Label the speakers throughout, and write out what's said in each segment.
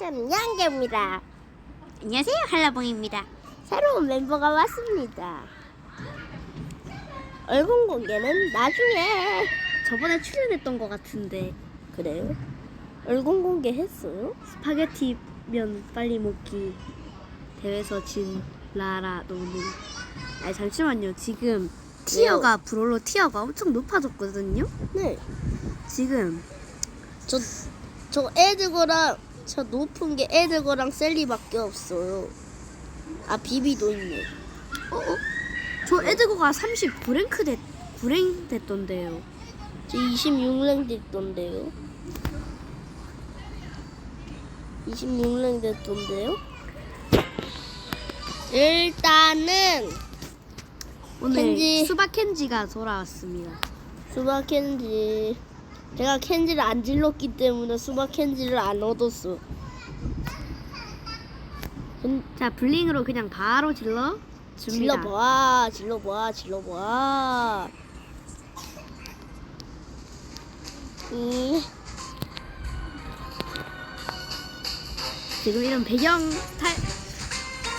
Speaker 1: 저는 양개입니다.
Speaker 2: 안녕하세요 한라봉입니다
Speaker 1: 새로운 멤버가 왔습니다. 얼굴 공개는 나중에.
Speaker 2: 저번에 출연했던 것 같은데
Speaker 1: 그래요? 얼굴 공개 했어요?
Speaker 2: 스파게티 면 빨리 먹기 대회에서 진 라라 노는 아니 잠시만요 지금 티어가 브롤로 티어가 엄청 높아졌거든요
Speaker 1: 네.
Speaker 2: 지금
Speaker 1: 저, 저 애들거랑, 저 높은 게 애들 거랑 셀리밖에 없어요. 아, 비비도 있네.
Speaker 2: 어? 어? 저 에드거가 30 9랭크 됐 9랭 됐던데요
Speaker 1: 저 26랭 됐던데요. 26랭 됐던데요. 일단은
Speaker 2: 오늘
Speaker 1: 켄지.
Speaker 2: 수박 켄지가 돌아왔습니다
Speaker 1: 수박 캔지 제가 캔지를 안 질렀기 때문에 수박 캔지를 안 얻었어. 근-
Speaker 2: 자 블링으로 그냥 바로 질러 줍니다
Speaker 1: 질러봐, 질러봐, 질러봐. 이
Speaker 2: 지금 이런 배경 탈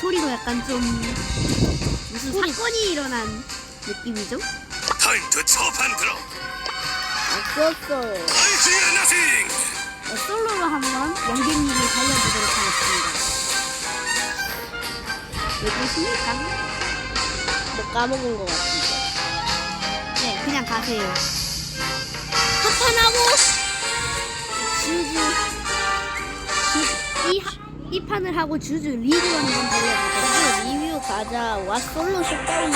Speaker 2: 소리도 약간 좀 무슨
Speaker 1: 소리.
Speaker 2: 사건이 일어난 느낌이죠?
Speaker 3: Chop and drop.
Speaker 1: 아꼈어 요.
Speaker 3: I fear nothing.
Speaker 2: 네, 솔로로 한번 양갱님을 살려보도록 하겠습니다. 왜 그러십니까?
Speaker 1: 뭐 까먹은 것 같은데.
Speaker 2: 네, 그냥 가세요.
Speaker 1: 한판하고
Speaker 2: 주주 주, 이, 하- 이 판을 하고 주주 리그 한번 달려보도록
Speaker 1: 이거 리뷰 가자. 와 솔로 쇼다운.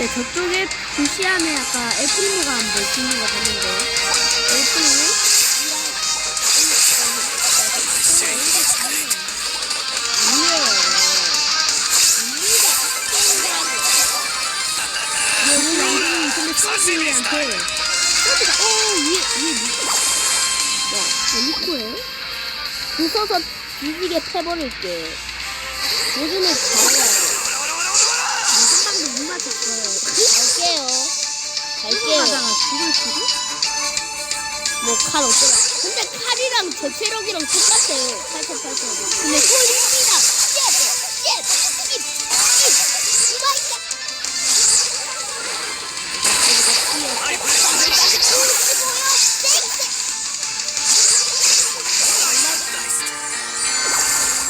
Speaker 2: 네, 저쪽에 부시안에 아까 애플리가 한번 짓는 거 봤는데 근데 수진이한테 서비가 어 위에 누구? 야, 어, 니코예요?
Speaker 1: 부서서 뒤지게 패버릴게. 요즘에 잘 갈게요.
Speaker 2: 죽을 수도?
Speaker 1: 뭐칼 어쩌나. 근데 칼이랑 제 체력이랑 똑같아요. 8,800. 근데 소리가 쉣! 쉣! 씹! 씹! 이마이야!
Speaker 3: I play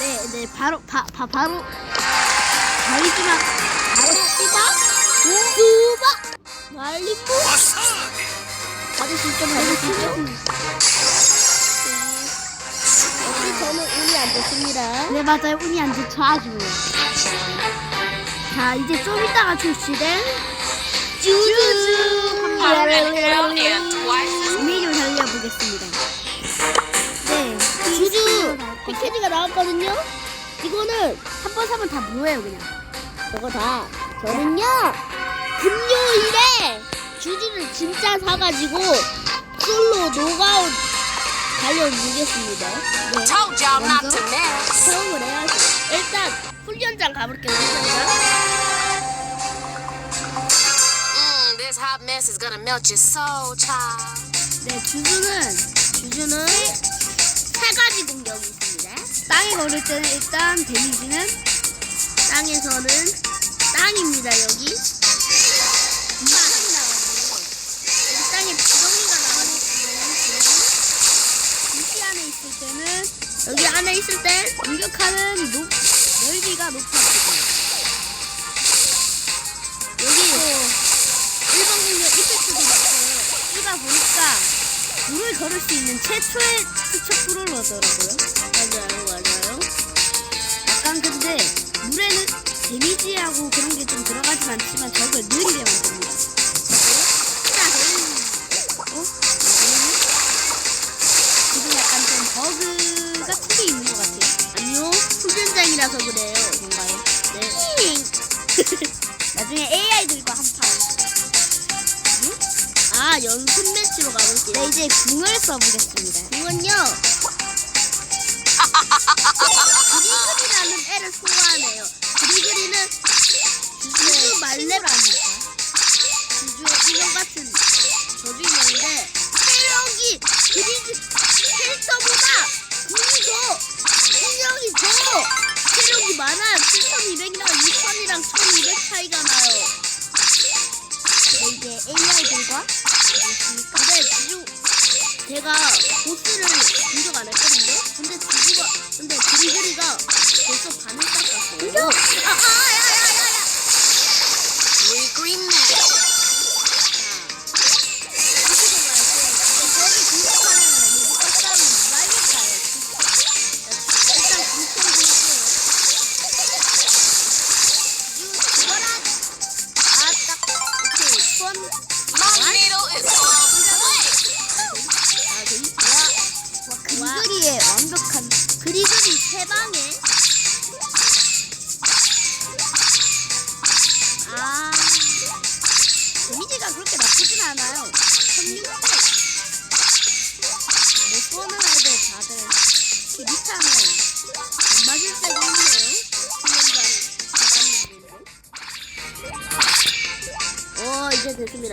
Speaker 2: 네, 네, 바로, 바, 바, 바로, 바위지만,
Speaker 1: 바로 씹어?
Speaker 3: Wasabi.
Speaker 1: 받을 수 있죠? 받을 수 있죠? 역시 저는 운이 안 좋습니다.
Speaker 2: 네, 맞아요. 운이 안 좋죠. 아주. 자, 이제 좀 이따가 출시된 한번 이미를 달려보겠습니다. 네,
Speaker 1: 주주 패키지가 나왔거든요? 이거는
Speaker 2: 한 번 사면 다 뭐예요, 그냥.
Speaker 1: 저거 다 저는요 금요일에 주주를 진짜 사가지고 솔로 노가웃 달려보겠습니다. 네.
Speaker 4: Told y'all not
Speaker 2: 먼저?
Speaker 4: to mess.
Speaker 1: 처음을 해야죠. 일단 훈련장 가볼게요. 훈련장.
Speaker 4: Mm, this hot mess is gonna melt your soul, child.
Speaker 2: 네, 주주는
Speaker 1: 주주는 세 가지 공격이 있습니다.
Speaker 2: 땅에 걸을 때는 일단 데미지는
Speaker 1: 땅에서는 땅입니다. 여기 여기
Speaker 2: 안에 있을 때 공격하는 높, 넓이가 높아지고
Speaker 1: 여기 1번 공격 이펙트도 있어요.
Speaker 2: 이다 보니까 물을 걸을 수 있는 최초의 스쳐 프롤러더라고요.
Speaker 1: 맞아요, 맞아요.
Speaker 2: 약간 근데 물에는 데미지하고 그런 게 좀 들어가진 않지만 적을 느리게 만듭니다.
Speaker 1: 훈련장이라서 그래요.
Speaker 2: 뭔가요?
Speaker 1: 네.
Speaker 2: 나중에 AI들과 한판.
Speaker 1: 아, 연습 매치로 가볼게요.
Speaker 2: 네, 이제 궁을 써보겠습니다.
Speaker 1: 이건요. 그리그리라는 애를 소화하네요. 그리그리는 주주 말레라니까. 주주의 인형 같은 저주인형인데 그리즈 캐릭터 제가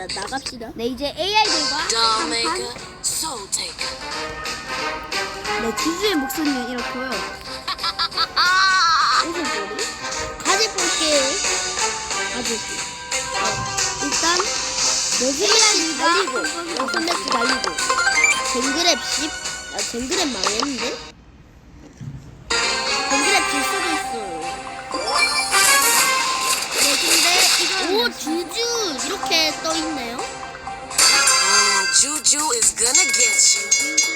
Speaker 1: 됐습니다. 나갑시다.
Speaker 2: 네 이제 AI들과
Speaker 4: taker.
Speaker 2: 네 지주의 목소리는 이렇고요.
Speaker 1: 무슨 소리? 가지 볼게요. 가지. 어, 일단 달리고 여섯 매치 달리고 젠그랩 10. 아 젠그랩 망했는데? 이렇게 떠 있네요.
Speaker 4: Mm, Juju is gonna get you.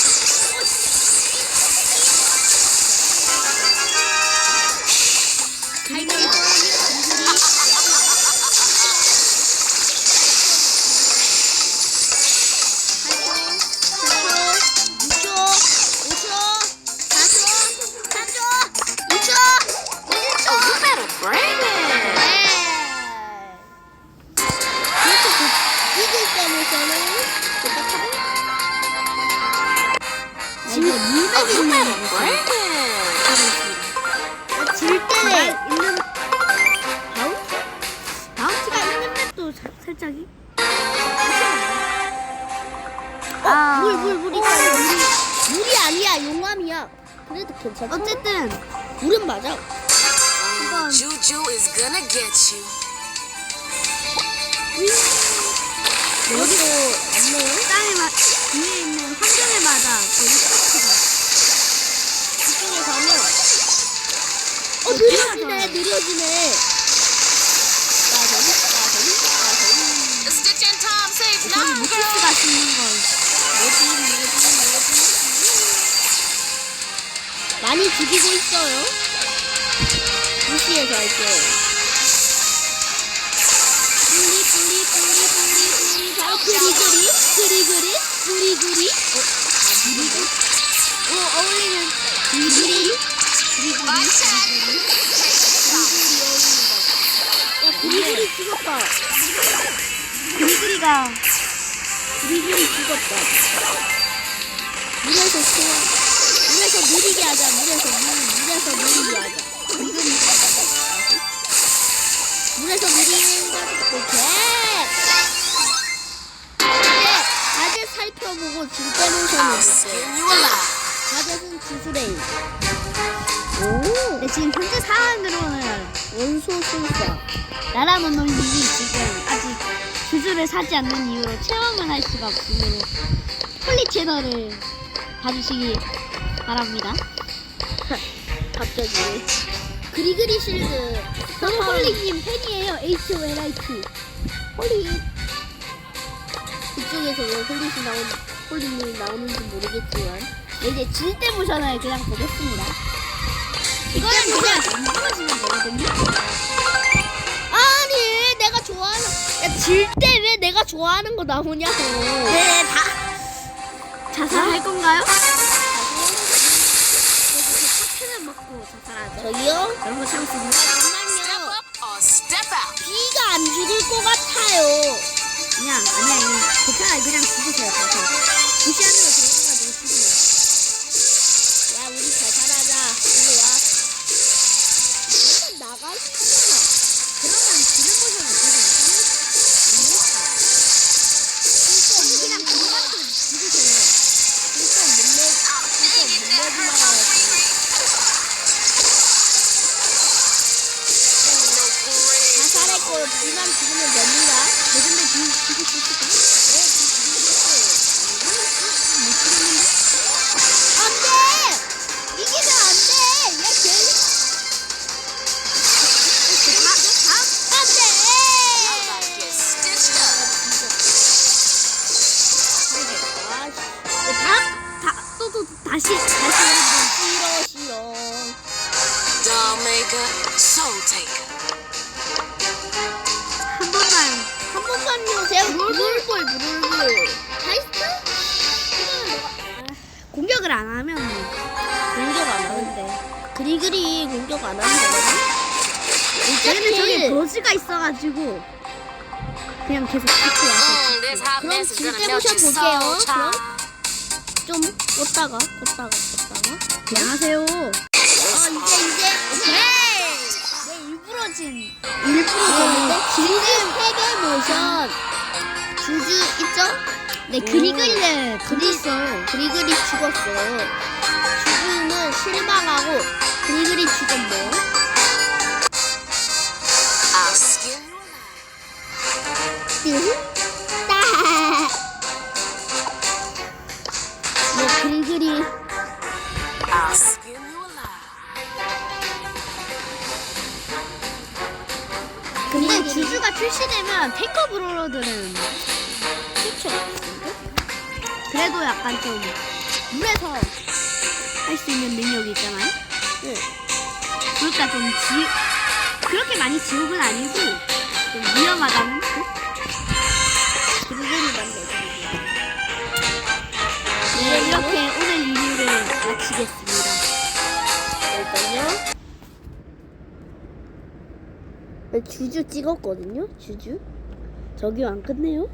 Speaker 1: 있는
Speaker 4: it.
Speaker 1: 질 때는
Speaker 2: 있는? 바우치가 있는 맵도 사- 살짝이 아.
Speaker 1: 물, 물, 물 있잖아. 물이, 물이 아니야, 용암이야. 그래도 괜찮아.
Speaker 2: 어쨌든
Speaker 1: 물은 맞아.
Speaker 4: Mm, Juju is gonna get you.
Speaker 1: 여기도 없네요.
Speaker 2: 땅에 마, 위에 있는 환경에 맞아
Speaker 1: 어, 느려지네, 느려지네.
Speaker 4: Stitch and Tom girl.
Speaker 2: 무키스가 쓰는 걸
Speaker 1: 뭐지, 뭐지, 뭐지. 많이 죽이고 있어요. 무시해서 할게요. 뿌리, 뿌리, 뿌리, 뿌리, 뿌리. 그리그리, 그리그리, 그리그리. 어, 아, 그리그리. 어, 어울리는 그리그리. 그리그리 죽었다.
Speaker 2: 그리그리가
Speaker 1: 그리그리 죽었다. 물에서 소화. 물에서 느리게 하자. 물에서 물, 물에서 느리게 하자. 그리그리. 물에서 느리는 거 오케이. 가제 살펴보고 손을
Speaker 4: skin
Speaker 1: 볼게요. 가젯은 지수레인. 오.
Speaker 2: 네, 지금 현재 상황으로는
Speaker 1: 원소 술사.
Speaker 2: 나라노 놀림이 지금 아직 주주를 사지 않는 이유로 체험을 할 수가 없으므로 폴리 채널을 봐주시기 바랍니다.
Speaker 1: 갑자기. 그리그리 실드.
Speaker 2: 저는 홀리님 팬이에요. H-O-L-I-T.
Speaker 1: 홀리. 이쪽에서 왜 홀리시 나온, 홀리님이 나오는지 모르겠지만.
Speaker 2: 이제 질대 모션을 그냥 보겠습니다. 이거는 그냥 안 보여주면 되거든요.
Speaker 1: 아니, 내가 좋아하는, 야, 질때 왜 내가 좋아하는 거 나오냐고.
Speaker 2: 네, 다 자살할 건가요? 먹고 자살하죠.
Speaker 1: 저기요?
Speaker 2: 그런 거.
Speaker 4: Step
Speaker 1: 잠깐만요. 비가 안 죽을 것 같아요.
Speaker 2: 그냥 아니야 이거 괜찮아 그냥 죽으세요. 가서 무시 안으로
Speaker 1: 물불, 물불. 다이스트?
Speaker 2: 공격을 안 하면
Speaker 1: 공격 안 하는데. 그리그리 공격 안 하는 거거든?
Speaker 2: 얘는 저기 버즈가 있어가지고 그냥 계속 같이 와서
Speaker 4: this hot
Speaker 1: 그럼
Speaker 4: your
Speaker 1: 모셔볼게요.
Speaker 4: soul, child.
Speaker 1: 좀 걷다가, 걷다가, 걷다가.
Speaker 2: 그냥 하세요.
Speaker 1: 어, 이제, 이제. 오케이!
Speaker 2: 내 일부러 진
Speaker 1: 일부러 걷는데? 지금 패배 모션. 주주 있죠?
Speaker 2: 네, 그리글레 던졌어.
Speaker 1: 그리그리 죽었어요. 주주는 실망하고, 그리그리 죽었네요. 네, 그리그리.
Speaker 2: 근데 주주가 출시되면 탱커 브로러들은
Speaker 1: 그쵸?
Speaker 2: 그래도 약간 좀 물에서 할 수 있는 능력이 있잖아요.
Speaker 1: 네.
Speaker 2: 그러니까 좀 지, 그렇게 많이 지옥은 아니고 좀 위험하다는 그?
Speaker 1: 그리그리 만들고.
Speaker 2: 네, 이렇게 오늘 리뷰를 마치겠습니다.
Speaker 1: 일단요. 네, 주주 찍었거든요. 주주.
Speaker 2: 저기요 안 끝내요?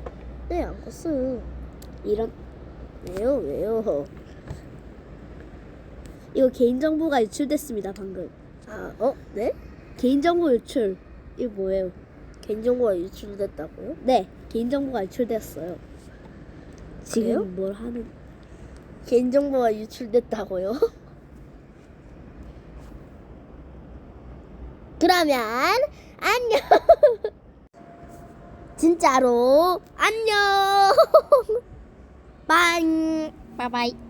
Speaker 1: 네, 안 껐어요. 이런 왜요? 왜요?
Speaker 2: 이거 개인정보가 유출됐습니다 방금.
Speaker 1: 아, 어? 네?
Speaker 2: 개인정보 유출. 이거 뭐예요?
Speaker 1: 개인정보가 유출됐다고요?
Speaker 2: 네, 개인정보가 유출됐어요. 지금
Speaker 1: 그래요?
Speaker 2: 뭘 하는?
Speaker 1: 개인정보가 유출됐다고요? 그러면 안녕. 진짜로 안녕. 빵. 바이바이.